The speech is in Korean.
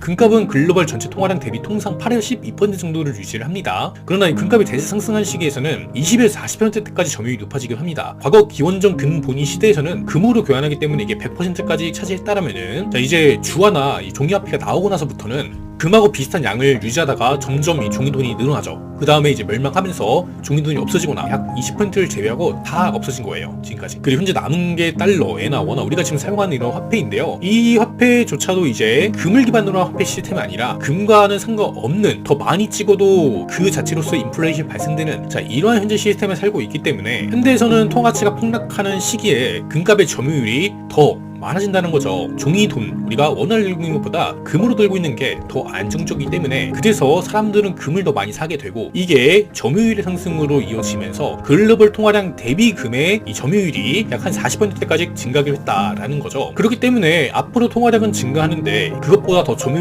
금값은 글로벌 전체 통화량 대비 통상 8에서 12% 정도를 유지를 합니다. 그러나 이 금값이 대세 상승한 시기에서는 20에서 40%대까지 점유율이 높아지기도 합니다. 과거 기원전 금 본위 시대에서는 금으로 교환하기 때문에 이게 100%까지 차지했다라면은 자 이제 주화나 이 종이화폐가 나오고 나서부터는 금하고 비슷한 양을 유지하다가 점점 이 종이돈이 늘어나죠. 그 다음에 이제 멸망하면서 종이돈이 없어지거나 약 20%를 제외하고 다 없어진 거예요. 지금까지. 그리고 현재 남은 게 달러, 에나, 원화 우리가 지금 사용하는 이런 화폐인데요. 이 화폐조차도 이제 금을 기반으로 한 화폐 시스템이 아니라 금과는 상관없는 더 많이 찍어도 그 자체로서 인플레이션 발생되는 자 이러한 현재 시스템에 살고 있기 때문에 현대에서는 통화가치가 폭락하는 시기에 금값의 점유율이 더 많아진다는 거죠. 종이 돈 우리가 원화를 들고 있는 것보다 금으로 들고 있는 게 더 안정적이기 때문에 그래서 사람들은 금을 더 많이 사게 되고 이게 점유율의 상승으로 이어지면서 글로벌 통화량 대비 금의 이 점유율이 약 한 40%대까지 증가를 했다라는 거죠. 그렇기 때문에 앞으로 통화량은 증가하는데 그것보다 더 점유율